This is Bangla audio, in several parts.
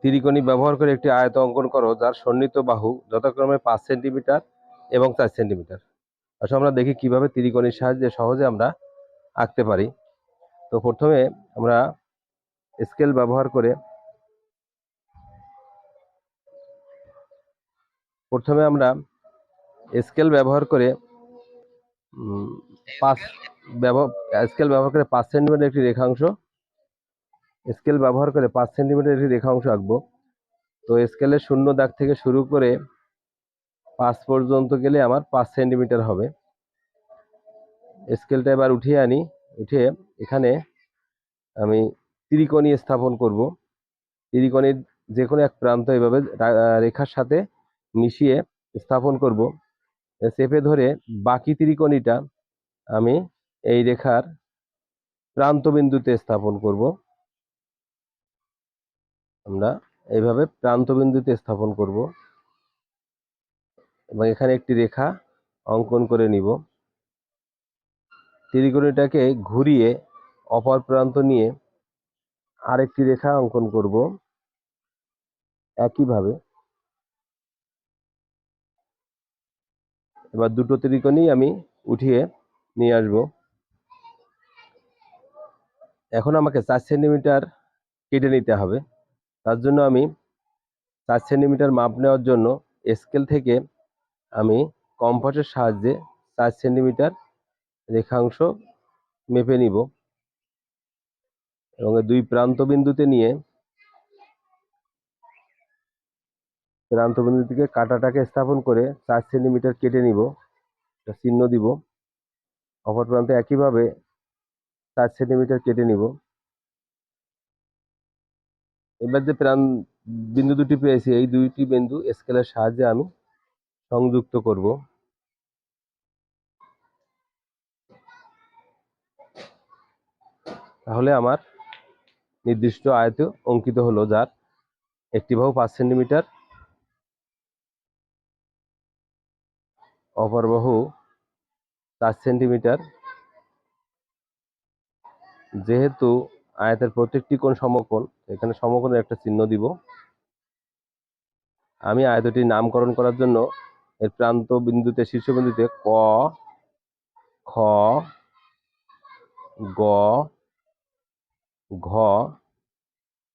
ত্রিকোণী ব্যবহার করে একটি আয়ত অঙ্কন করো, যার সন্নিহিত বাহু যথাক্রমে পাঁচ সেন্টিমিটার এবং চার সেন্টিমিটার। আসলে আমরা দেখি কীভাবে ত্রিকোণীর সাহায্যে সহজে আমরা আঁকতে পারি। তো প্রথমে আমরা স্কেল ব্যবহার করে প্রথমে আমরা স্কেল ব্যবহার করে পাঁচ ব্যবহার স্কেল ব্যবহার করে পাঁচ সেন্টিমিটার একটি রেখাংশ স্কেল ব্যবহার করে পাঁচ সেন্টিমিটার একটি রেখা অংশ আঁকবো। তো স্কেলের শূন্য দাগ থেকে শুরু করে পাঁচ পর্যন্ত গেলে আমার পাঁচ সেন্টিমিটার হবে। স্কেলটা এবার উঠিয়ে আনি উঠিয়ে এখানে আমি ত্রিকোণী স্থাপন করব। ত্রিকোণীর যে কোনো এক প্রান্ত এভাবে রেখার সাথে মিশিয়ে স্থাপন করব। চেপে ধরে বাকি ত্রিকোণীটা আমি এই রেখার প্রান্ত বিন্দুতে স্থাপন করব। আমরা এইভাবে প্রান্ত বিন্দুতে স্থাপন করব এবং এখানে একটি রেখা অঙ্কন করে নিব। ত্রিকোণীটাকে ঘুরিয়ে অপর প্রান্ত নিয়ে আরেকটি রেখা অঙ্কন করব একইভাবে। এবার দুটো ত্রিকোণী আমি উঠিয়ে নিয়ে আসব। এখন আমাকে চার সেন্টিমিটার কেটে নিতে হবে। তার জন্য আমি চার সেন্টিমিটার মাপ নেওয়ার জন্য স্কেল থেকে আমি কম্পাসের সাহায্যে চার সেন্টিমিটার রেখাংশ মেপে নিব। এবং দুই প্রান্ত বিন্দুতে নিয়ে প্রান্ত বিন্দু থেকে কাঁটাটাকে স্থাপন করে চার সেন্টিমিটার কেটে নিব, একটা চিহ্ন দিব। অপর প্রান্তে একইভাবে চার সেন্টিমিটার কেটে নিব। এবার যে প্রাণ বিন্দু দুটি পেয়েছি, এই দুইটি বিন্দু স্কেলের সাহায্যে আমি সংযুক্ত করব। তাহলে আমার নির্দিষ্ট আয়ত অঙ্কিত হলো যার একটি বাহু পাঁচ সেন্টিমিটার, অপর বাহু চার সেন্টিমিটার। যেহেতু আয়তের প্রত্যেকটি কোণ সমকোণ, এখানে সমকোণের একটা চিহ্ন দিব। আমি আয়তটির নামকরণ করার জন্য এর প্রান্ত বিন্দুতে শীর্ষবিন্দুতে ক, খ, গ, ঘ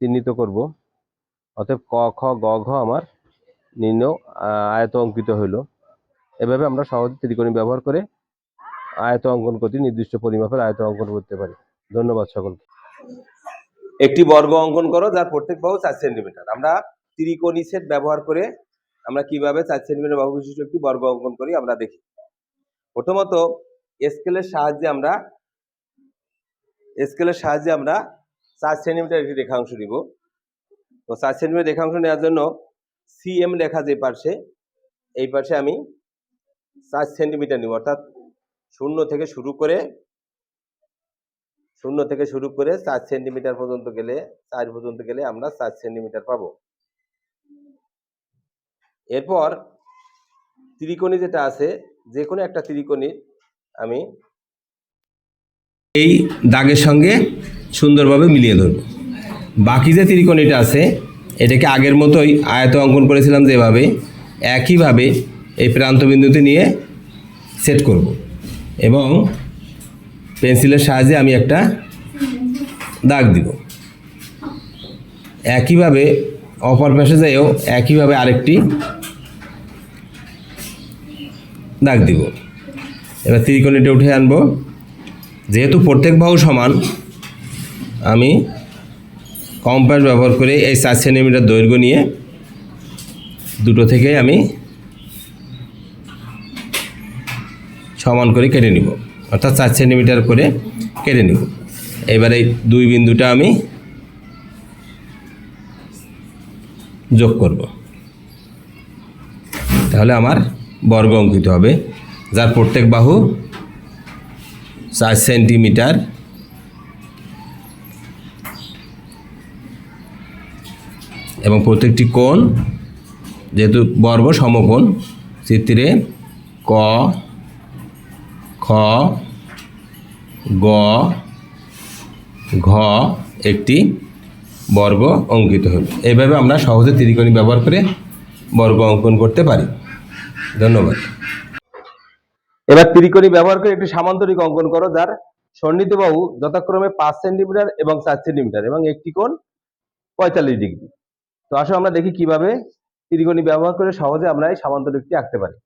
চিহ্নিত করব। অতএব ক, খ, গ, ঘ আমার নিম্ন আয়ত অঙ্কিত হইল। এভাবে আমরা সহজে ত্রিকোণী ব্যবহার করে আয়ত অঙ্কন করতে নির্দিষ্ট পরিমাপের আয়ত অঙ্কন করতে পারি। ধন্যবাদ সকলকে। একটি বর্গ অঙ্কন করো, যার প্রত্যেক বাহু চার সেন্টিমিটার। আমরা ত্রিকোণী সেট ব্যবহার করে আমরা কীভাবে চার সেন্টিমিটার বাহু বিশিষ্ট একটি বর্গ অঙ্কন করি, আমরা দেখি। প্রথমত স্কেলের সাহায্যে আমরা স্কেলের সাহায্যে আমরা চার সেন্টিমিটার একটি রেখাংশ নিব। তো চার সেন্টিমিটার রেখাংশ নেওয়ার জন্য সিএম লেখা যে পার্শ্বে, এই পাশে আমি চার সেন্টিমিটার নিব। অর্থাৎ শূন্য থেকে শুরু করে শূন্য থেকে শুরু করে চার সেন্টিমিটার পর্যন্ত গেলে, চার পর্যন্ত গেলে আমরা চার সেন্টিমিটার পাবো। এরপর ত্রিকোণী যেটা আছে যে কোনো একটা ত্রিকোণীর আমি এই দাগের সঙ্গে সুন্দরভাবে মিলিয়ে ধরব। বাকি যে ত্রিকোণীটা আছে, এটাকে আগের মতোই আয়ত অঙ্কন করেছিলাম যেভাবে, একইভাবে এই প্রান্তবিন্দুতে নিয়ে সেট করব। এবং পেন্সিলের সাহায্যে আমি একটা দাগ দিব। একইভাবে অপর পাশে যাইও একইভাবে আরেকটি দাগ দিব। এবার ত্রিকোণীটা উঠে আনব। যেহেতু প্রত্যেক বাহু সমান, আমি কম্পাস ব্যবহার করে এই চার সেন্টিমিটার দৈর্ঘ্য নিয়ে দুটো থেকে আমি সমান করে কেটে নিব। অর্থাৎ চার সেন্টিমিটার করে কেটে নিব। এবার দুই বিন্দুটা আমি যোগ করব। তাহলে আমার বর্গ অঙ্কিত হবে, যার প্রত্যেক বাহু চার সেন্টিমিটার এবং প্রত্যেকটি কোণ, যেহেতু বর্গ সমকোণ, চিত্রে ক খ, গ, ঘ একটি বর্গ অঙ্কিত হলো। এইভাবে আমরা সহজে ত্রিকোণী ব্যবহার করে বর্গ অঙ্কন করতে পারি। ধন্যবাদ। এবার ত্রিকোণী ব্যবহার করে একটি সামান্তরিক অঙ্কন করো, যার সন্নিহিত যথাক্রমে পাঁচ সেন্টিমিটার এবং চার সেন্টিমিটার এবং একটি কোণ পঁয়তাল্লিশ ডিগ্রি। তো আসো আমরা দেখি কীভাবে ত্রিকোণী ব্যবহার করে সহজে আমরা এই সামান্তরিকটি আঁকতে পারি।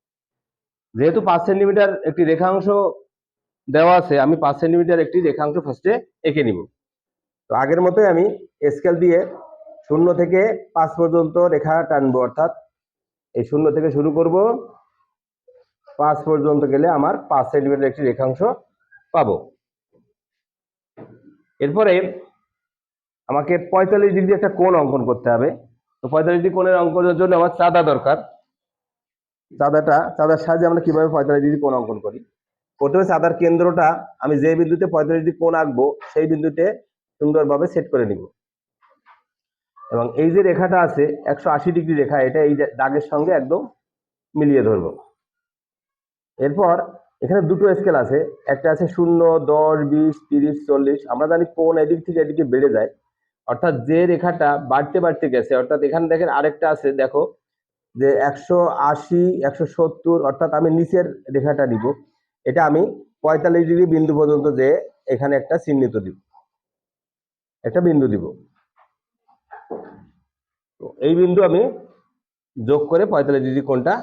যেহেতু পাঁচ সেন্টিমিটার একটি রেখাংশ দেওয়া আছে, আমি পাঁচ সেন্টিমিটার একটি রেখাংশ ফার্স্টে এঁকে নিব। তো আগের মতোই আমি স্কেল দিয়ে শূন্য থেকে পাঁচ পর্যন্ত রেখা টানবো, অর্থাৎ এই শূন্য থেকে শুরু করব। পাঁচ পর্যন্ত গেলে আমার পাঁচ সেন্টিমিটার একটি রেখাংশ পাবো। এরপরে আমাকে পঁয়তাল্লিশ ডিগ্রি একটা কোণ অঙ্কন করতে হবে। তো পঁয়তাল্লিশ ডিগ্রি কোণের অঙ্কনের জন্য আমার চাঁদা দরকার। চাঁদাটা, চাঁদার সাহায্যে আমরা কীভাবে পঁয়তাল্লিশ ডিগ্রি কোণ অঙ্কন করি? প্রথমে চাঁদার কেন্দ্রটা আমি যে বিন্দুতে পঁয়তাল্লিশ ডিগ্রি কোণ আঁকবো, সেই বিন্দুতে সুন্দরভাবে সেট করে নিব। এবং এই যে রেখাটা আছে, একশো আশি ডিগ্রি রেখা, এটা এই দাগের সঙ্গে একদম মিলিয়ে ধরবো। এরপর এখানে দুটো স্কেল আছে, একটা আছে শূন্য, দশ, বিশ, তিরিশ, চল্লিশ। আমরা জানি কোন এদিক থেকে এদিকে বেড়ে যায়। অর্থাৎ যে রেখাটা বাড়তে বাড়তে গেছে, অর্থাৎ এখানে দেখেন আরেকটা আছে, দেখো যে একশো আশি, একশো সত্তর, অর্থাৎ আমি নিচের রেখাটা দিব। এটা আমি পঁয়তাল্লিশ ডিগ্রি বিন্দু পর্যন্ত যে এখানে একটা চিহ্নিত দিব। একটা বিন্দু দিব। তো এই বিন্দু আমি যোগ করে পঁয়তাল্লিশ ডিগ্রি কোণটা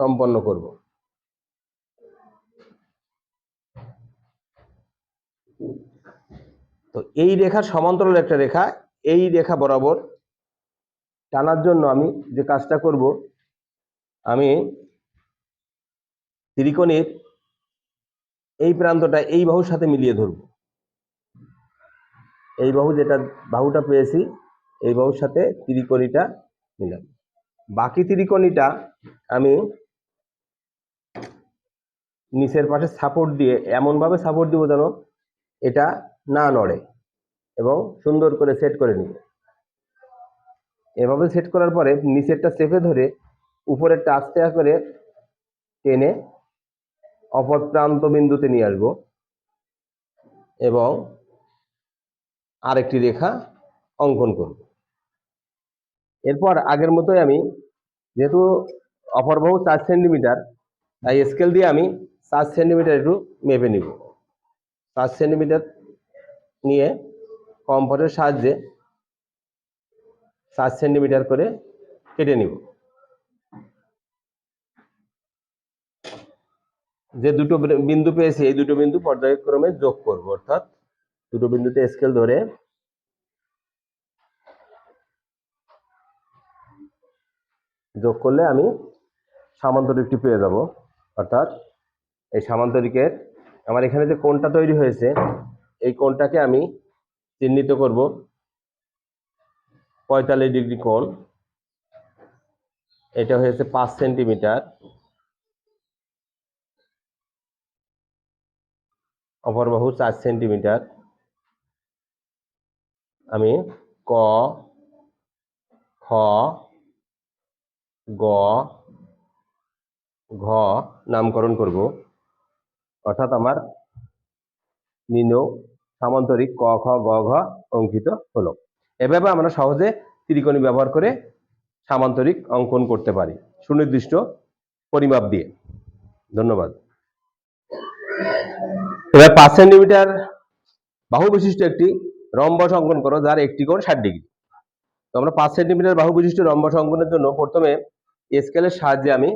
সম্পন্ন করব। তো এই রেখার সমান্তরাল একটা রেখা, এই রেখা বরাবর টানার জন্য আমি যে কাজটা করব আমি ত্রিকোণের এই প্রান্তটা এই বাহুর সাথে মিলিয়ে ধরব। এই বাহু যেটা, বাহুটা পেয়েছি, এই বাহুর সাথে ত্রিকোণীটা মিলাম বাকি ত্রিকোণীটা আমি নিচের পাশে সাপোর্ট দিয়ে, এমনভাবে সাপোর্ট দিব যেন এটা না নড়ে এবং সুন্দর করে সেট করে নিব। এভাবে সেট করার পরে নিচেরটা চেপে ধরে উপরেরটা আস্তে করে টেনে অপর প্রান্ত বিন্দুতে নিয়ে আসব। এবং আরেকটি রেখা অঙ্কন করব। এরপর আগের মতোই আমি যেহেতু অপর বাহু চার সেন্টিমিটার, তাই স্কেল দিয়ে আমি চার সেন্টিমিটার একটু মেপে নিব। চার সেন্টিমিটার নিয়ে কম্পাসের সাহায্যে চার সেন্টিমিটার করে কেটে নিব। যে দুটো বিন্দু পেয়েছি, এই দুটো বিন্দু পর্যায়ক্রমে যোগ করব, অর্থাৎ দুটো বিন্দুতে স্কেল ধরে যোগ করলে আমি সামান্তরিকটি পেয়ে যাব, অর্থাৎ এই সামান্তরিকের, আমার এখানে যে কোণটা তৈরি হয়েছে, এই কোণটাকে আমি চিহ্নিত করব, পঁয়তাল্লিশ ডিগ্রি কোণ, এটা হয়েছে পাঁচ সেন্টিমিটার। অপর বাহু চার সেন্টিমিটার। আমি ক, খ, গ, ঘ নামকরণ করব। অর্থাৎ আমার নিম্ন সামান্তরিক ক, খ, গ, ঘ অঙ্কিত হলো। এভাবে আমরা সহজে ত্রিকোণী ব্যবহার করে সামান্তরিক অঙ্কন করতে পারি। সুনির্দিষ্ট পরিমাপ দিয়ে। ধন্যবাদ। এবার পাঁচ সেন্টিমিটার বাহু বিশিষ্ট একটি রম্বস অঙ্কন করো, যার একটি কোণ ষাট ডিগ্রি। তো আমরা পাঁচ সেন্টিমিটার বাহু বিশিষ্ট রম্বস অঙ্কনের জন্য প্রথমে স্কেলের সাহায্যে আমি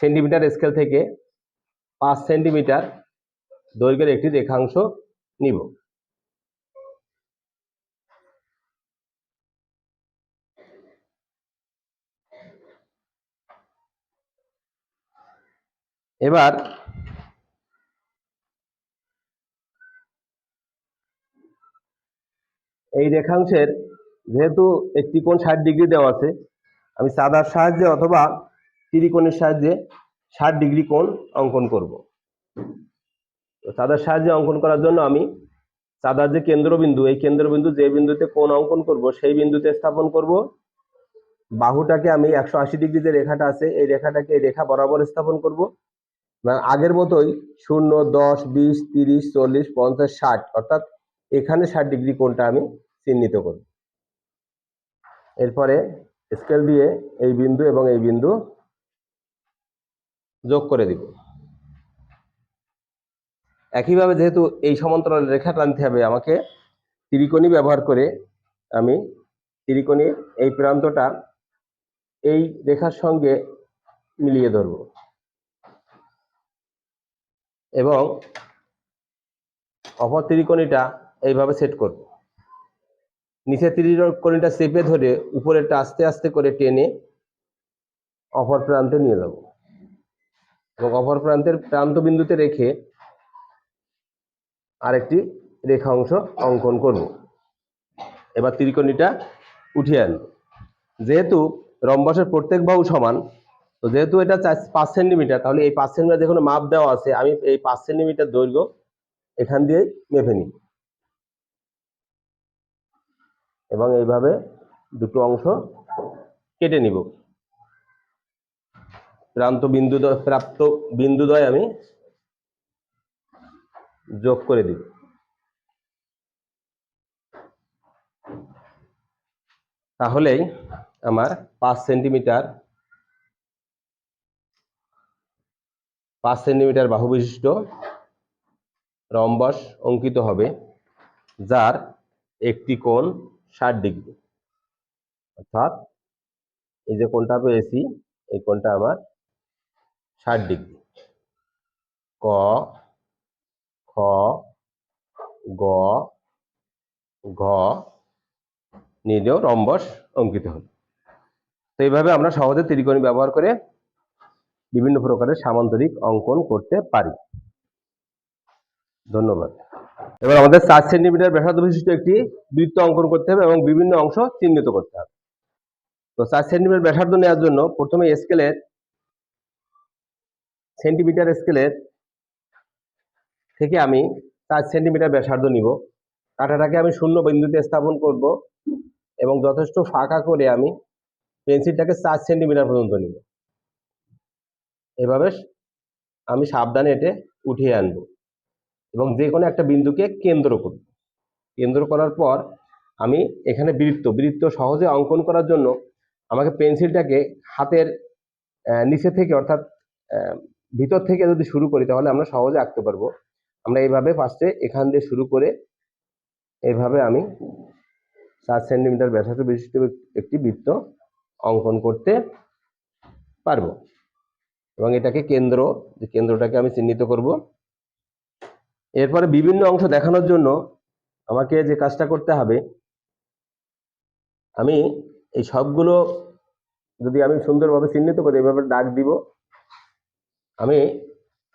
সেন্টিমিটার স্কেল থেকে পাঁচ সেন্টিমিটার দৈর্ঘ্যের একটি রেখাংশ নিব। এবার এই রেখাংশের যেহেতু একটি কোণ ষাট ডিগ্রি দেওয়া আছে, আমি চাঁদার সাহায্যে অথবা ত্রিকোণের সাহায্যে ষাট ডিগ্রি কোণ অঙ্কন করব। তো চাঁদার সাহায্যে অঙ্কন করার জন্য আমি চাঁদার যে কেন্দ্রবিন্দু, এই কেন্দ্রবিন্দু যে বিন্দুতে কোণ অঙ্কন করব, সেই বিন্দুতে স্থাপন করব। বাহুটাকে আমি একশো আশি ডিগ্রি যে রেখাটা আছে, এই রেখাটাকে এই রেখা বরাবর স্থাপন করব। এবং আগের মতোই শূন্য, দশ, বিশ, তিরিশ, চল্লিশ, পঞ্চাশ, ষাট, অর্থাৎ এখানে ষাট ডিগ্রি কোণটা আমি চিহ্নিত করব। এরপরে স্কেল দিয়ে এই বিন্দু এবং এই বিন্দু যোগ করে দিব। একইভাবে যেহেতু এই সমান্তরাল রেখা টানতে হবে, আমাকে ত্রিকোণী ব্যবহার করে আমি ত্রিকোণীর এই প্রান্তটা এই রেখার সঙ্গে মিলিয়ে ধরব। এবং অপর ত্রিকোণীটা এইভাবে সেট করব। নিচে ত্রিকোণীটা চেপে ধরে উপরেরটা আস্তে আস্তে করে টেনে অপর প্রান্তে নিয়ে যাব। এবং অপর প্রান্তের প্রান্ত বিন্দুতে রেখে আরেকটি রেখা অংশ অঙ্কন করব। এবার ত্রিকোণীটা উঠিয়ে আনব। যেহেতু রম্বসের প্রত্যেক বাহু সমান, তো যেহেতু এটা পাঁচ সেন্টিমিটার, তাহলে এই পাঁচ সেন্টিমিটার যে কোনো মাপ দেওয়া আছে, আমি এই পাঁচ সেন্টিমিটার দৈর্ঘ্য এখান দিয়ে মেপে নিই। এবং এইভাবে দুটো অংশ কেটে নিব। প্রান্ত বিন্দু প্রাপ্ত বিন্দুদ্বয় আমি যোগ করে দিব তাহলেই আমার পাঁচ সেন্টিমিটার পাঁচ সেন্টিমিটার বাহু বিশিষ্ট রম্বস অঙ্কিত হবে, যার একটি কোণ ষাট ডিগ্রি। অর্থাৎ এই যে কোণটা পেয়েছি, এই কোনটা আমার ষাট ডিগ্রি। ক, খ, গ, ঘ নিলেও রম্বস অঙ্কিত হলো। তো এইভাবে আমরা সহজে ত্রিকোণী ব্যবহার করে বিভিন্ন প্রকারের সামান্তরিক অঙ্কন করতে পারি। ধন্যবাদ। এবার আমাদের চার সেন্টিমিটার ব্যাসার্ধ বিশিষ্ট একটি বৃত্ত অঙ্কন করতে হবে এবং বিভিন্ন অংশ চিহ্নিত করতে হবে। তো চার সেন্টিমিটার ব্যাসার্ধ নেওয়ার জন্য প্রথমে স্কেলের, সেন্টিমিটার স্কেলের থেকে আমি চার সেন্টিমিটার ব্যাসার্ধ নিব। কাঁটাটাকে আমি শূন্য বিন্দুতে স্থাপন করব এবং যথেষ্ট ফাঁকা করে আমি পেন্সিলটাকে চার সেন্টিমিটার পর্যন্ত নিব। এভাবে আমি সাবধানে এটে উঠিয়ে আনব। এবং যে কোনো একটা বিন্দুকে কেন্দ্র করব। কেন্দ্র করার পর আমি এখানে বৃত্ত বৃত্ত সহজে অঙ্কন করার জন্য আমাকে পেন্সিলটাকে হাতের নিচে থেকে অর্থাৎ ভিতর থেকে যদি শুরু করি তাহলে আমরা সহজে আঁকতে পারব। আমরা এইভাবে ফার্স্টে এখান দিয়ে শুরু করে এইভাবে আমি সাত সেন্টিমিটার ব্যাসার্ধ বিশিষ্ট একটি বৃত্ত অঙ্কন করতে পারব। এবং এটাকে কেন্দ্র, যে কেন্দ্রটাকে আমি চিহ্নিত করব এরপরে বিভিন্ন অংশ দেখানোর জন্য আমাকে যে কাজটা করতে হবে, আমি এই সবগুলো যদি আমি সুন্দরভাবে চিহ্নিত করি এভাবে ডাক দিব, আমি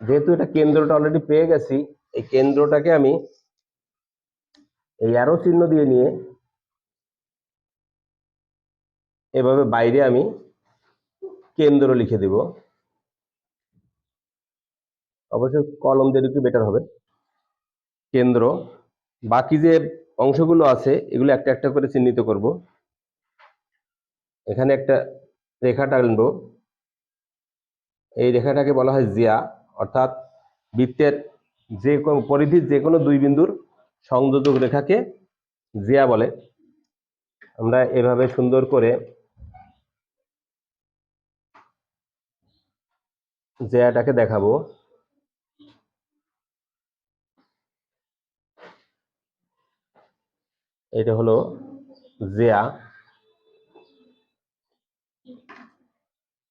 যেহেতু এটা কেন্দ্রটা অলরেডি পেয়ে গেছি, এই কেন্দ্রটাকে আমি এই অ্যারো চিহ্ন দিয়ে নিয়ে এভাবে বাইরে আমি কেন্দ্র লিখে দিব। অবশ্যই কলম দিয়ে একটু বেটার হবে। কেন্দ্র। বাকি যে অংশগুলো আছে, এগুলো একটা একটা করে চিহ্নিত করব। এখানে একটা রেখা টানবো। এই রেখাটাকে বলা হয় জিয়া, অর্থাৎ বৃত্তের যে কোনো পরিধির যে কোনো দুই বিন্দুর সংযোজক রেখাকে জিয়া বলে। আমরা এভাবে সুন্দর করে জিয়াটাকে দেখাবো। এটা হলো জিয়া।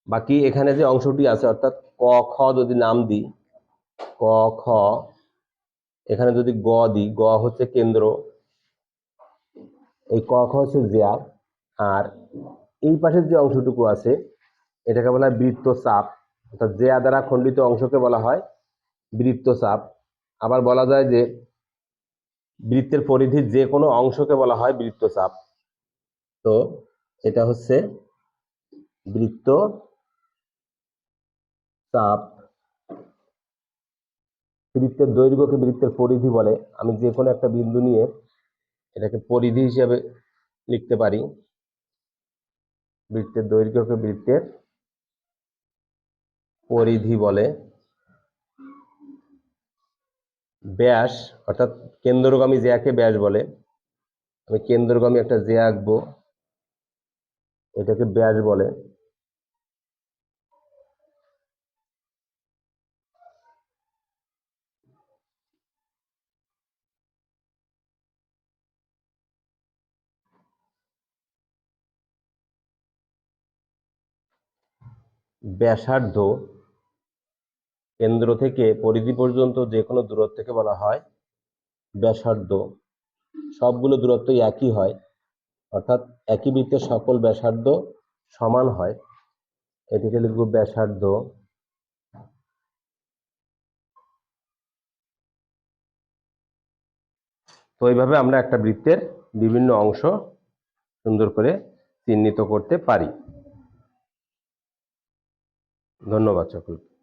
বাকি এখানে যে অংশটি আছে, অর্থাৎ ক, খ যদি নাম দিই, ক, খ, এখানে যদি গ দিই, গ হচ্ছে কেন্দ্র, এই ক, খ হচ্ছে জিয়া। আর এই পাশের যে অংশটুকু আছে, এটাকে বলা হয় বৃত্ত চাপ অর্থাৎ জিয়া দ্বারা খণ্ডিত অংশকে বলা হয় বৃত্ত চাপ আবার বলা যায় যে বৃত্তের পরিধির যে কোনো অংশকে বলা হয় বৃত্তচাপ। তো এটা হচ্ছে বৃত্ত চাপ বৃত্তের দৈর্ঘ্যকে বৃত্তের পরিধি বলে। আমি যে কোনো একটা বিন্দু নিয়ে এটাকে পরিধি হিসেবে লিখতে পারি। বৃত্তের দৈর্ঘ্যকে বৃত্তের পরিধি বলে। ব্যাস, অর্থাৎ কেন্দ্রগামী জ্যাকে ব্যাস বলে। আমি কেন্দ্রগামী একটা জে আঁকবো। এটাকে ব্যাস বলে। ব্যাসার্ধ কেন্দ্র থেকে পরিধি পর্যন্ত যে কোনো দূরত্বকে বলা হয় ব্যাসার্ধ। সবগুলো দূরত্বই একই হয়, অর্থাৎ একই বৃত্তের সকল ব্যাসার্ধ সমান হয়। এটিকে লিখব ব্যাসার্ধ। তো এইভাবে আমরা একটা বৃত্তের বিভিন্ন অংশ সুন্দর করে চিহ্নিত করতে পারি। ধন্যবাদ সকলকে।